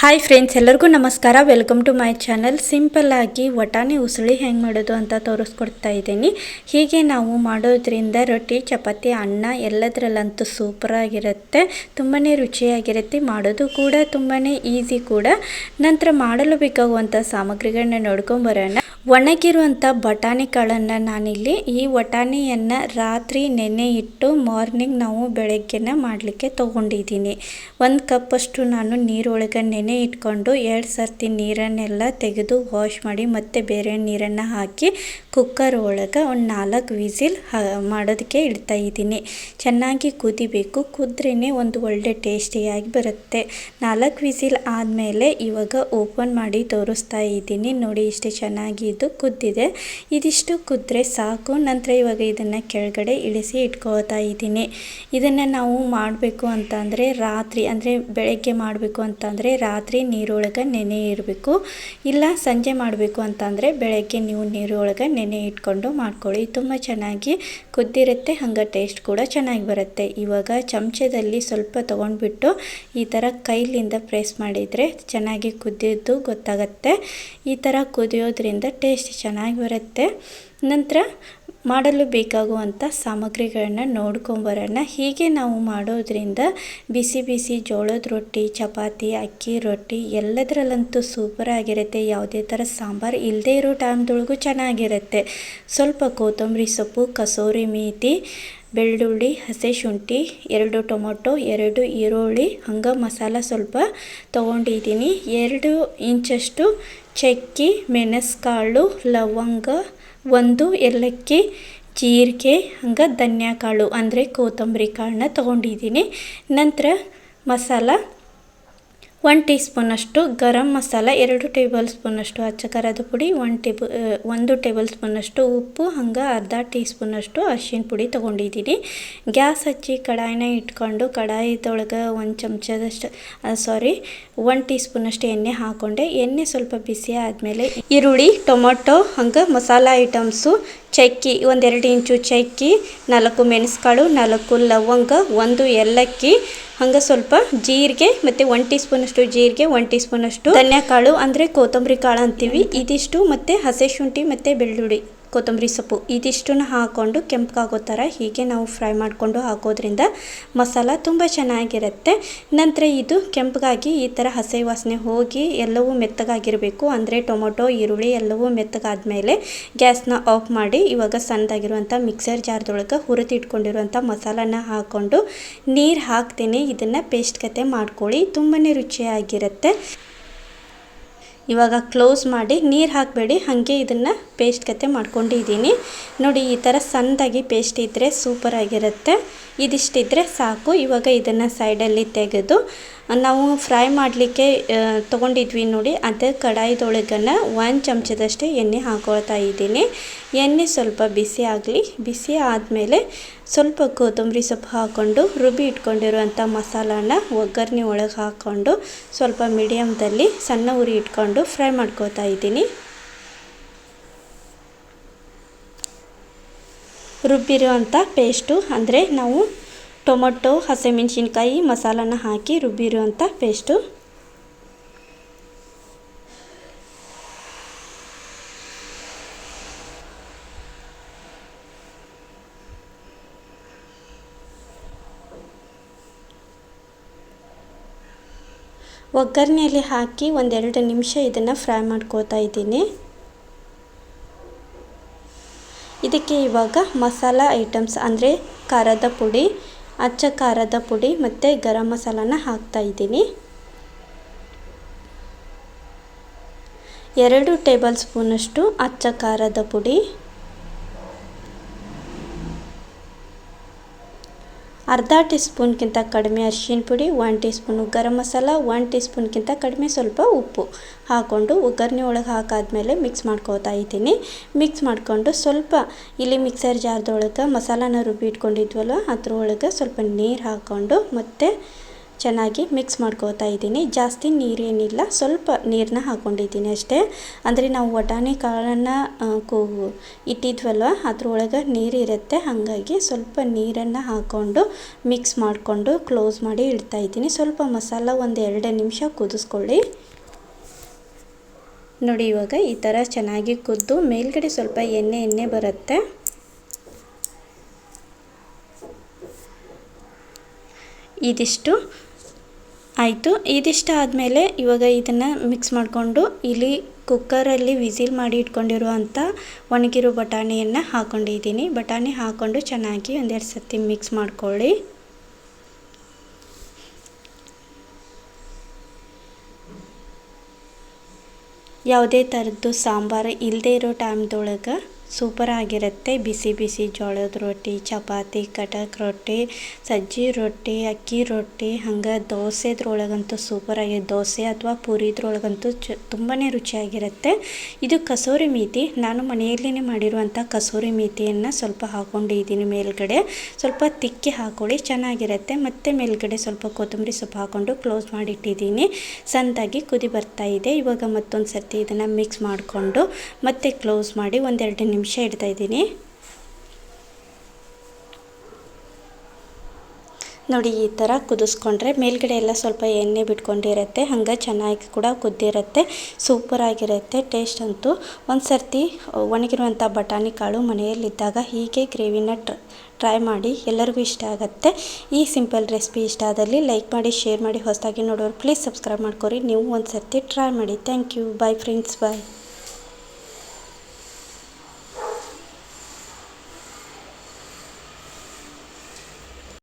Hi friends ಎಲ್ಲರಿಗೂ ನಮಸ್ಕಾರ. Welcome to my channel ಸಿಂಪಲ್ಲಾಗಿ ವಟಾಣಿ ಉಸುಳಿ ಹೆಂಗೆ ಮಾಡೋದು ಅಂತ ತೋರಿಸ್ಕೊಡ್ತಾ ಇದ್ದೀನಿ. ಹೀಗೆ ನಾವು ಮಾಡೋದ್ರಿಂದ ರೊಟ್ಟಿ, ಚಪಾತಿ, ಅನ್ನ ಎಲ್ಲದರಲ್ಲಂತೂ ಸೂಪರಾಗಿರುತ್ತೆ ತುಂಬಾ ರುಚಿಯಾಗಿರುತ್ತೆ. ಮಾಡೋದು ಕೂಡ ತುಂಬಾ ಈಸಿ ಕೂಡ. ನಂತರ ಮಾಡಲು ಬೇಕಾಗುವಂಥ ಸಾಮಗ್ರಿಗಳನ್ನ ನೋಡ್ಕೊಂಬರೋಣ ಒಣಗಿರುವಂಥ ಬಟಾಣಿಗಳನ್ನು ನಾನಿಲ್ಲಿ ಈ ಬಟಾಣಿಯನ್ನು ರಾತ್ರಿ ನೆನೆ ಇಟ್ಟು ಮಾರ್ನಿಂಗ್ ನಾವು ಬೆಳಗ್ಗೆನ ಮಾಡಲಿಕ್ಕೆ ತೊಗೊಂಡಿದ್ದೀನಿ. ಒಂದು ಕಪ್ಪಷ್ಟು ನಾನು ನೀರೊಳಗೆ ನೆನೆ ಇಟ್ಕೊಂಡು ಎರಡು ಸರ್ತಿ ನೀರನ್ನೆಲ್ಲ ತೆಗೆದು ವಾಶ್ ಮಾಡಿ ಮತ್ತೆ ಬೇರೆ ನೀರನ್ನು ಹಾಕಿ ಕುಕ್ಕರ್ ಒಳಗೆ ಒಂದು ನಾಲ್ಕು ವಿಸಿಲ್ ಮಾಡೋದಕ್ಕೆ ಇಡ್ತಾ ಇದ್ದೀನಿ. ಚೆನ್ನಾಗಿ ಕುದಿಬೇಕು. ಕುದ್ರೇ ಒಂದು ಒಳ್ಳೆ ಟೇಸ್ಟಿಯಾಗಿ ಬರುತ್ತೆ. ನಾಲ್ಕು ವಿಸಿಲ್ ಆದಮೇಲೆ ಇವಾಗ ಓಪನ್ ಮಾಡಿ ತೋರಿಸ್ತಾ ಇದ್ದೀನಿ. ನೋಡಿ ಇಷ್ಟು ಚೆನ್ನಾಗಿ ಇದು ಕುದ್ದಿದೆ. ಇದಿಷ್ಟು ಕುದ್ರೆ ಸಾಕು. ನಂತರ ಇವಾಗ ಇದನ್ನು ಕೆಳಗಡೆ ಇಳಿಸಿ ಇಟ್ಕೋತಾ ಇದ್ದೀನಿ. ಇದನ್ನು ನಾವು ಮಾಡಬೇಕು ಅಂತಂದರೆ ರಾತ್ರಿ, ಅಂದರೆ ಬೆಳಗ್ಗೆ ಮಾಡಬೇಕು ಅಂತಂದರೆ ರಾತ್ರಿ ನೀರೊಳಗೆ ನೆನೆ ಇರಬೇಕು ಇಲ್ಲ ಸಂಜೆ ಮಾಡಬೇಕು ಅಂತಂದರೆ ಬೆಳಗ್ಗೆ ನೀವು ನೀರೊಳಗೆ ನೆನೆ ಇಟ್ಕೊಂಡು ಮಾಡ್ಕೊಳ್ಳಿ. ತುಂಬ ಚೆನ್ನಾಗಿ ಕುದ್ದಿರುತ್ತೆ. ಹಂಗೆ ಟೇಸ್ಟ್ ಕೂಡ ಚೆನ್ನಾಗಿ ಬರುತ್ತೆ. ಇವಾಗ ಚಮಚದಲ್ಲಿ ಸ್ವಲ್ಪ ತೊಗೊಂಡ್ಬಿಟ್ಟು ಈ ಥರ ಕೈಲಿಂದ ಪ್ರೆಸ್ ಮಾಡಿದರೆ ಚೆನ್ನಾಗಿ ಕುದ್ದಿದ್ದು ಗೊತ್ತಾಗತ್ತೆ. ಈ ಥರ ಕುದಿಯೋದ್ರಿಂದ ಟೇಸ್ಟ್ ಚೆನ್ನಾಗಿ ಬರುತ್ತೆ. ನಂತರ ಮಾಡಲು ಬೇಕಾಗುವಂಥ ಸಾಮಗ್ರಿಗಳನ್ನ ನೋಡ್ಕೊಂಬರೋಣ ಹೀಗೆ ನಾವು ಮಾಡೋದ್ರಿಂದ ಬಿಸಿ ಬಿಸಿ ಜೋಳದ ರೊಟ್ಟಿ, ಚಪಾತಿ, ಅಕ್ಕಿ ರೊಟ್ಟಿ ಎಲ್ಲದರಲ್ಲಂತೂ ಸೂಪರಾಗಿರುತ್ತೆ ಯಾವುದೇ ಥರ ಸಾಂಬಾರು ಇಲ್ಲದೇ ಇರೋ ಟೈಮ್ದೊಳಗೂ ಚೆನ್ನಾಗಿರುತ್ತೆ. ಸ್ವಲ್ಪ ಕೊತ್ತಂಬರಿ ಸೊಪ್ಪು, ಕಸೂರಿ ಮೇಥಿ ಬೆಳ್ಳುಳ್ಳಿ, ಹಸಿ ಶುಂಠಿ, ಎರಡು ಟೊಮೊಟೊ, ಎರಡು ಈರುಳ್ಳಿ, ಹಂಗೆ ಮಸಾಲ ಸ್ವಲ್ಪ ತೊಗೊಂಡಿದ್ದೀನಿ. ಎರಡು ಇಂಚಷ್ಟು ಚಕ್ಕೆ, ಮೆಣಸುಕಾಳು, ಲವಂಗ, ಒಂದು ಏಲಕ್ಕಿ, ಜೀರಿಗೆ, ಹಂಗೆ ಧನ್ಯ ಕಾಳು ಅಂದರೆ ಕೊತ್ತಂಬರಿ ಕಾಳನ್ನ ತೊಗೊಂಡಿದ್ದೀನಿ. ನಂತರ ಮಸಾಲ ಒನ್ ಟೀ ಸ್ಪೂನಷ್ಟು ಗರಂ ಮಸಾಲ, ಎರಡು ಟೇಬಲ್ ಸ್ಪೂನಷ್ಟು ಅಚ್ಚ ಖಾರದ ಪುಡಿ ಒನ್ ಟೇಬಲ್ ಒಂದು ಟೇಬಲ್ ಸ್ಪೂನಷ್ಟು ಉಪ್ಪು, ಹಂಗೆ ಅರ್ಧ ಟೀ ಸ್ಪೂನಷ್ಟು ಅರಿಶಿನ ಪುಡಿ ತೊಗೊಂಡಿದ್ದೀನಿ ಗ್ಯಾಸ್ ಹಚ್ಚಿ ಕಡಾಯಿನ ಇಟ್ಕೊಂಡು ಕಡಾಯಿದೊಳಗೆ ಒಂದು ಚಮಚದಷ್ಟು ಸಾರಿ ಒನ್ ಟೀ ಸ್ಪೂನಷ್ಟು ಎಣ್ಣೆ ಹಾಕ್ಕೊಂಡೆ ಎಣ್ಣೆ ಸ್ವಲ್ಪ ಬಿಸಿ ಆದಮೇಲೆ ಈರುಳ್ಳಿ, ಟೊಮೊಟೊ, ಹಂಗೆ ಮಸಾಲ ಐಟಮ್ಸು ಚಕ್ಕಿ, ಒಂದೆರಡು ಇಂಚು ಚಕ್ಕಿ, ನಾಲ್ಕು ಮೆಣಸುಕಾಳು, ನಾಲ್ಕು ಲವಂಗ, ಒಂದು ಏಲಕ್ಕಿ, ಹಂಗೆ ಸ್ವಲ್ಪ ಜೀರಿಗೆ ಮತ್ತು ಒನ್ ಟೀ ಸ್ಪೂನಷ್ಟು ಜೀರಿಗೆ ಒನ್ ಟೀ ಸ್ಪೂನಷ್ಟು ಧನ್ಯಕಾಳು ಅಂದರೆ ಕೊತ್ತಂಬರಿ ಕಾಳು ಅಂತೀವಿ. ಇದಿಷ್ಟು ಮತ್ತು ಹಸಿ ಶುಂಠಿ ಮತ್ತು ಬೆಳ್ಳುಳ್ಳಿ. ಕೊತ್ತಂಬರಿ ಸೊಪ್ಪು ಇದಿಷ್ಟನ್ನು ಹಾಕ್ಕೊಂಡು ಕೆಂಪಗಾಗೋ ಥರ ಹೀಗೆ ನಾವು ಫ್ರೈ ಮಾಡಿಕೊಂಡು ಹಾಕೋದ್ರಿಂದ ಮಸಾಲ ತುಂಬ ಚೆನ್ನಾಗಿರುತ್ತೆ. ನಂತರ ಇದು ಕೆಂಪಗಾಗಿ ಈ ಥರ ಹಸೆ ವಾಸನೆ ಹೋಗಿ ಎಲ್ಲವೂ ಮೆತ್ತಗಾಗಿರಬೇಕು. ಅಂದರೆ ಟೊಮೊಟೊ, ಈರುಳ್ಳಿ ಎಲ್ಲವೂ ಮೆತ್ತಗಾದ್ಮೇಲೆ ಗ್ಯಾಸ್ನ ಆಫ್ ಮಾಡಿ ಇವಾಗ ಸಣ್ಣದಾಗಿರುವಂಥ ಮಿಕ್ಸರ್ ಜಾರ್ದೊಳಗೆ ಹುರಿದಿಟ್ಕೊಂಡಿರುವಂಥ ಮಸಾಲನ ಹಾಕ್ಕೊಂಡು ನೀರು ಹಾಕ್ತೀನಿ. ಇದನ್ನು ಪೇಸ್ಟ್ ಕತೆ ಮಾಡ್ಕೊಳ್ಳಿ. ತುಂಬಾ ರುಚಿಯಾಗಿರುತ್ತೆ. ಇವಾಗ ಕ್ಲೋಸ್ ಮಾಡಿ ನೀರು ಹಾಕಬೇಡಿ, ಹಾಗೆ ಇದನ್ನು ಪೇಸ್ಟ್ ಕತೆ ಮಾಡ್ಕೊಂಡಿದ್ದೀನಿ ನೋಡಿ, ಈ ಥರ ಸಣ್ಣದಾಗಿ ಪೇಸ್ಟ್ ಇದ್ದರೆ ಸೂಪರಾಗಿರುತ್ತೆ ಇದಿಷ್ಟಿದ್ರೆ ಸಾಕು. ಇವಾಗ ಇದನ್ನು ಸೈಡಲ್ಲಿ ತೆಗೆದು ನಾವು ಫ್ರೈ ಮಾಡಲಿಕ್ಕೆ ತೊಗೊಂಡಿದ್ವಿ ನೋಡಿ. ಅದೇ ಕಡಾಯಿದೊಳಗನ ಒಂದು ಚಮಚದಷ್ಟು ಎಣ್ಣೆ ಹಾಕೊಳ್ತಾ ಇದ್ದೀನಿ. ಎಣ್ಣೆ ಸ್ವಲ್ಪ ಬಿಸಿ ಆಗಲಿ. ಬಿಸಿ ಆದಮೇಲೆ ಸ್ವಲ್ಪ ಕೊತ್ತಂಬರಿ ಸೊಪ್ಪು ಹಾಕ್ಕೊಂಡು ರುಬ್ಬಿ ಇಟ್ಕೊಂಡಿರುವಂಥ ಮಸಾಲಾನ ಒಗ್ಗರಣೆ ಒಳಗೆ ಹಾಕ್ಕೊಂಡು ಸ್ವಲ್ಪ ಮೀಡಿಯಮ್ದಲ್ಲಿ ಸಣ್ಣ ಉರಿ ಇಟ್ಕೊಂಡು ಫ್ರೈ ಮಾಡ್ಕೋತಾ ಇದ್ದೀನಿ. ರುಬ್ಬಿರುವಂಥ ಪೇಸ್ಟು ಅಂದರೆ ನಾವು ಟೊಮೊಟೊ, ಹಸಿಮೆಣ್ಸಿನ್ಕಾಯಿ, ಮಸಾಲನ ಹಾಕಿ ರುಬ್ಬಿರುವಂಥ ಪೇಸ್ಟು ಒಗ್ಗರಣೆಯಲ್ಲಿ ಹಾಕಿ ಒಂದೆರಡು ನಿಮಿಷ ಇದನ್ನು ಫ್ರೈ ಮಾಡ್ಕೋತಾ ಇದ್ದೀನಿ. ಇದಕ್ಕೆ ಇವಾಗ ಮಸಾಲ ಐಟಮ್ಸ್ ಅಂದರೆ ಖಾರದ ಪುಡಿ ಅಚ್ಚ ಖಾರದ ಪುಡಿ ಮತ್ತು ಗರಂ ಮಸಾಲಾನ ಹಾಕ್ತಾ ಇದ್ದೀನಿ. ಎರಡು ಟೇಬಲ್ ಸ್ಪೂನಷ್ಟು ಅಚ್ಚ ಖಾರದ ಪುಡಿ. ಅರ್ಧ ಟೀ ಸ್ಪೂನ್ಗಿಂತ ಕಡಿಮೆ ಅರಿಶಿನ ಪುಡಿ one teaspoon garam masala one tea ಸ್ಪೂನ್ಗಿಂತ ಕಡಿಮೆ ಸ್ವಲ್ಪ ಉಪ್ಪು ಹಾಕ್ಕೊಂಡು ಒಗ್ಗರಣೆ ಒಳಗೆ ಹಾಕಾದ್ಮೇಲೆ ಮಿಕ್ಸ್ ಮಾಡ್ಕೋತಾ ಇದ್ದೀನಿ. ಮಿಕ್ಸ್ ಮಾಡಿಕೊಂಡು ಸ್ವಲ್ಪ ಇಲ್ಲಿ ಮಿಕ್ಸರ್ ಜಾರ್ದೊಳಗೆ ಮಸಾಲಾನ ರುಬ್ಬಿ ಇಟ್ಕೊಂಡಿದ್ವಲ್ಲ ಅದ್ರೊಳಗೆ ಸ್ವಲ್ಪ ನೀರು ಹಾಕ್ಕೊಂಡು ಮತ್ತು ಚೆನ್ನಾಗಿ ಮಿಕ್ಸ್ ಮಾಡ್ಕೋತಾ ಇದ್ದೀನಿ. ಜಾಸ್ತಿ ನೀರೇನಿಲ್ಲ ಸ್ವಲ್ಪ ನೀರನ್ನ ಹಾಕ್ಕೊಂಡಿದ್ದೀನಿ ಅಷ್ಟೇ. ಅಂದರೆ ನಾವು ವಟಾಣಿ ಕಾಳನ್ನು ಕೂ, ಇಟ್ಟಿದ್ವಲ್ವ, ಅದ್ರೊಳಗೆ ನೀರಿರುತ್ತೆ ಹಾಗಾಗಿ ಸ್ವಲ್ಪ ನೀರನ್ನು ಹಾಕ್ಕೊಂಡು ಮಿಕ್ಸ್ ಮಾಡಿಕೊಂಡು ಕ್ಲೋಸ್ ಮಾಡಿ ಇಡ್ತಾ ಇದ್ದೀನಿ. ಸ್ವಲ್ಪ ಮಸಾಲ ಒಂದು ಎರಡು ನಿಮಿಷ ಕುದಿಸ್ಕೊಳ್ಳಿ. ನೋಡಿ ಇವಾಗ ಈ ಥರ ಚೆನ್ನಾಗಿ ಕುದ್ದು ಮೇಲ್ಗಡೆ ಸ್ವಲ್ಪ ಎಣ್ಣೆ ಎಣ್ಣೆ ಬರುತ್ತೆ. ಇದಿಷ್ಟು. ಆಯಿತು. ಇದಿಷ್ಟ ಆದಮೇಲೆ ಇವಾಗ ಇದನ್ನು ಮಿಕ್ಸ್ ಮಾಡಿಕೊಂಡು ಇಲ್ಲಿ ಕುಕ್ಕರಲ್ಲಿ ವಿಸಿಲ್ ಮಾಡಿ ಇಟ್ಕೊಂಡಿರುವಂಥ ಒಣಗಿರೋ ಬಟಾಣಿಯನ್ನು ಹಾಕ್ಕೊಂಡಿದ್ದೀನಿ ಬಟಾಣಿ ಹಾಕ್ಕೊಂಡು ಚೆನ್ನಾಗಿ ಒಂದೆರಡು ಸರ್ತಿ ಮಿಕ್ಸ್ ಮಾಡ್ಕೊಳ್ಳಿ. ಯಾವುದೇ ಥರದ್ದು ಸಾಂಬಾರು ಇಲ್ಲದೇ ಇರೋ ಟೈಮ್ದೊಳಗೆ ಸೂಪರ್ ಆಗಿರುತ್ತೆ ಬಿಸಿ ಬಿಸಿ ಜೋಳದ ರೊಟ್ಟಿ, ಚಪಾತಿ, ಕಟಕ್ ರೊಟ್ಟಿ, ಸಜ್ಜಿ ರೊಟ್ಟಿ, ಅಕ್ಕಿ ರೊಟ್ಟಿ, ಹಂಗೆ ದೋಸೆದ್ರೊಳಗಂತೂ ಸೂಪರಾಗಿ, ದೋಸೆ ಅಥವಾ ಪೂರಿದ್ರೊಳಗಂತೂ ಚ ತುಂಬಾ ರುಚಿಯಾಗಿರುತ್ತೆ. ಇದು ಕಸೂರಿ ಮೀತಿ. ನಾನು ಮನೆಯಲ್ಲೇ ಮಾಡಿರುವಂಥ ಕಸೂರಿ ಮೀತಿಯನ್ನು ಸ್ವಲ್ಪ ಹಾಕ್ಕೊಂಡಿದ್ದೀನಿ ಮೇಲ್ಗಡೆ. ಸ್ವಲ್ಪ ತಿಕ್ಕಿ ಹಾಕೊಳ್ಳಿ, ಚೆನ್ನಾಗಿರುತ್ತೆ. ಮತ್ತು ಮೇಲ್ಗಡೆ ಸ್ವಲ್ಪ ಕೊತ್ತಂಬರಿ ಸೊಪ್ಪು ಹಾಕ್ಕೊಂಡು ಕ್ಲೋಸ್ ಮಾಡಿಟ್ಟಿದ್ದೀನಿ. ಸಂತಾಗಿ ಕುದಿ ಬರ್ತಾ ಇದೆ. ಇವಾಗ ಮತ್ತೊಂದು ಸರ್ತಿ ಇದನ್ನು ಮಿಕ್ಸ್ ಮಾಡಿಕೊಂಡು ಮತ್ತೆ ಕ್ಲೋಸ್ ಮಾಡಿ ಒಂದೆರಡು ನಿಮಿಷ ನಿಮಿಷ ಇಡ್ತಾ ಇದ್ದೀನಿ. ನೋಡಿ, ಈ ಥರ ಕುದಿಸ್ಕೊಂಡ್ರೆ ಮೇಲ್ಗಡೆ ಎಲ್ಲ ಸ್ವಲ್ಪ ಎಣ್ಣೆ ಬಿಟ್ಕೊಂಡಿರುತ್ತೆ, ಹಂಗೆ ಚೆನ್ನಾಗಿ ಕೂಡ ಕುದ್ದಿರುತ್ತೆ ಸೂಪರಾಗಿರುತ್ತೆ ಟೇಸ್ಟ್ ಅಂತೂ. ಒಂದು ಸರ್ತಿ ಒಣಗಿರುವಂಥ ಬಟಾಣಿ ಕಾಳು ಮನೆಯಲ್ಲಿದ್ದಾಗ ಹೀಗೆ ಗ್ರೇವಿನ ಟ್ರೈ ಮಾಡಿ ಎಲ್ಲರಿಗೂ ಇಷ್ಟ ಆಗುತ್ತೆ. ಈ ಸಿಂಪಲ್ ರೆಸಿಪಿ ಇಷ್ಟ ಆದಲ್ಲಿ ಲೈಕ್ ಮಾಡಿ, ಶೇರ್ ಮಾಡಿ, ಹೊಸದಾಗಿ ನೋಡೋರು ಪ್ಲೀಸ್ ಸಬ್ಸ್ಕ್ರೈಬ್ ಮಾಡ್ಕೊರಿ. ನೀವು ಒಂದು ಸರ್ತಿ ಟ್ರೈ ಮಾಡಿ. Thank you. Bye friends. Bye